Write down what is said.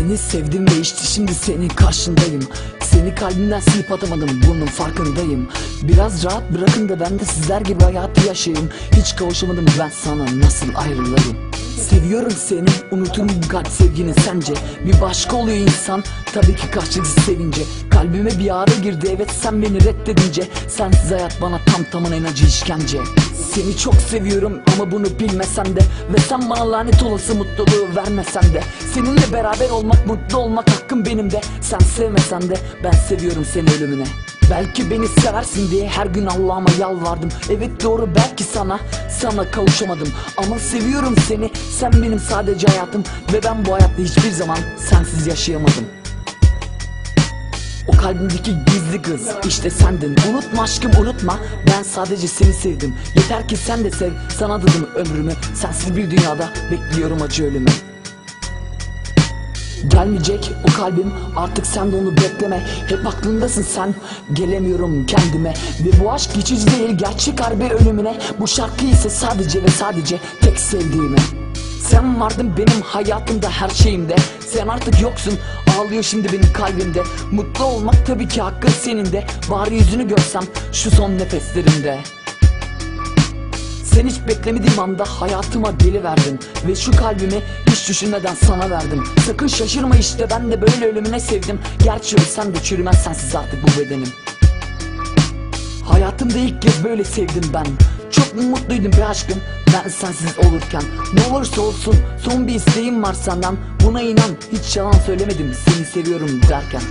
Seni sevdim ve işte şimdi senin karşındayım. Seni kalbimden silip atamadım bunun farkındayım. Biraz rahat bırakın da ben de sizler gibi hayatı yaşayayım. Hiç kavuşamadım ben sana nasıl ayrılayım Seviyorum seni unutur mu kalp sevgini sence? Bir başka oluyor insan tabii ki karşılıksız sevince. Kalbime bir ağrı girdi evet sen beni reddedince. Sensiz hayat bana tam tamına en acı işkence. Seni çok seviyorum ama bunu bilmesen de. Ve sen bana lanet olası mutluluğu vermesen de. Seninle beraber olmak mutlu olmak hakkım benim de. Sen sevmesen de ben seviyorum seni ölümüne Belki beni seversin diye her gün Allah'ıma yalvardım. Evet doğru belki sana, sana kavuşamadım. Ama seviyorum seni, sen benim sadece hayatım. Ve ben bu hayatta hiçbir zaman sensiz yaşayamadım. O kalbimdeki gizli kız işte sendin. Unutma aşkım unutma. Ben sadece seni sevdim. Yeter ki sen de sev. Sana adadım ömrümü. Sensiz bir dünyada bekliyorum acı ölümü Gelmeyecek o kalbim artık sen de onu bekleme. Hep aklındasın sen gelemiyorum kendime. Ve bu aşk geçici değil gerçek harbi ölümüne. Bu şarkı ise sadece ve sadece tek sevdiğime. Sen vardın benim hayatımda her şeyimde. Sen artık yoksun ağlıyor şimdi benim kalbimde. Mutlu olmak tabii ki hakkın senin de Bari yüzünü görsem şu son nefeslerimde sen hiç beklemediğim anda hayatıma geliverdin Ve şu kalbimi hiç düşünmeden sana verdim. Sakın şaşırma işte ben de böyle ölümüne sevdim. Gerçi ölsem de çürümez sensiz artık bu bedenim. Hayatımda ilk kez böyle sevdim ben. Çok mutluydum bir aşkım? Ben sensiz olurken. Ne olursa olsun son bir isteğim var senden. Buna inan hiç yalan söylemedim. Seni seviyorum derken